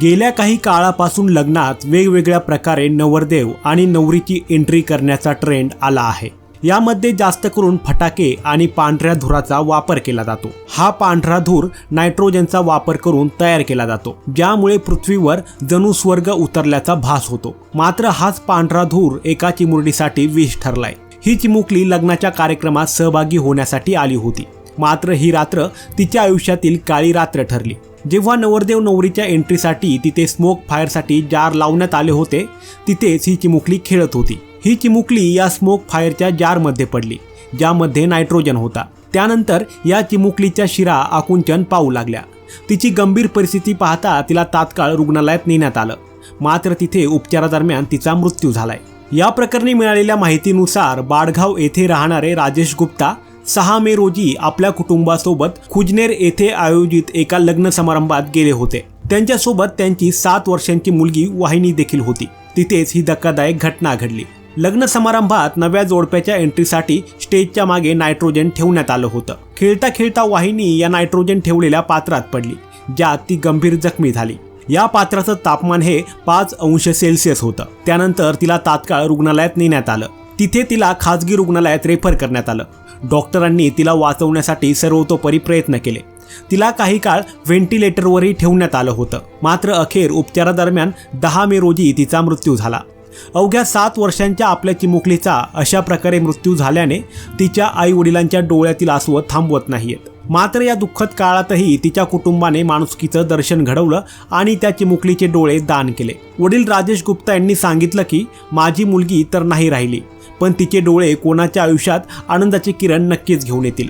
गेल्या काही काळापासून लग्नात वेगवेगळ्या प्रकारे नवरदेव आणि नवरीची एंट्री करण्याचा ट्रेंड आला आहे. यामध्ये जास्त करून फटाके आणि पांढऱ्या धुराचा वापर केला जातो. हा पांढरा धूर नायट्रोजनचा वापर करून तयार केला जातो ज्यामुळे पृथ्वीवर जणू स्वर्ग उतरल्याचा भास होतो. मात्र हाच पांढरा धूर एका चिमुरडीसाठी विष ठरलाय. ही चिमुकली लग्नाच्या कार्यक्रमात सहभागी होण्यासाठी आली होती. मात्र ही रात्र तिच्या आयुष्यातील काळी रात्र ठरली. जेव्हा नवरदेव नवरीच्या एंट्रीसाठी तिथे स्मोक फायरसाठी जार लावण्यात आले होते तिथेच ही चिमुकली खेळत होती. ही चिमुकली या स्मोक फायरच्या जारमध्ये पडली ज्यामध्ये नायट्रोजन होता. त्यानंतर या चिमुकलीच्या शिरा आकुंचन पाहू लागल्या. तिची गंभीर परिस्थिती पाहता तिला तात्काळ रुग्णालयात नेण्यात आलं. मात्र तिथे उपचारादरम्यान तिचा मृत्यू झालाय. या प्रकरणी मिळालेल्या माहितीनुसार बाडगाव येथे राहणारे राजेश गुप्ता सहा मे रोजी आपल्या कुटुंबासोबत खुजनेर येथे आयोजित एका लग्न समारंभात गेले होते. त्यांच्यासोबत त्यांची सात वर्षांची मुलगी वाहिनी देखील होती. तिथेच ही धक्कादायक घटना घडली. लग्न समारंभात नव्या जोडप्याच्या एंट्रीसाठी स्टेजच्या मागे नायट्रोजन ठेवण्यात आलं होतं. खेळता खेळता वाहिनी या नायट्रोजन ठेवलेल्या पात्रात पडली ज्यात ती गंभीर जखमी झाली. या पात्राचं तापमान हे पाच अंश सेल्सिअस होतं. त्यानंतर तिला तात्काळ रुग्णालयात नेण्यात आलं. तिथे तिला खाजगी रुग्णालयात रेफर करण्यात आलं. डॉक्टरांनी तिला वाचवण्यासाठी सर्वतोपरी प्रयत्न केले. तिला काही काळ व्हेंटिलेटरवरही ठेवण्यात आलं होतं. मात्र अखेर उपचारादरम्यान दहा मे रोजी तिचा मृत्यू झाला. अवघ्या सात वर्षांच्या आपल्या चिमुकलीचा अशा प्रकारे मृत्यू झाल्याने तिच्या आई वडिलांच्या डोळ्यातील आसवं थांबवत नाहीयेत. मात्र या दुःखद काळातही तिच्या कुटुंबाने माणुसकीचं दर्शन घडवलं आणि त्या चिमुकलीचे डोळे दान केले. वडील राजेश गुप्ता यांनी सांगितलं की माझी मुलगी तर नाही राहिली पण तिचे डोळे कोणाच्या आयुष्यात आनंदाचे किरण नक्कीच घेऊन येतील.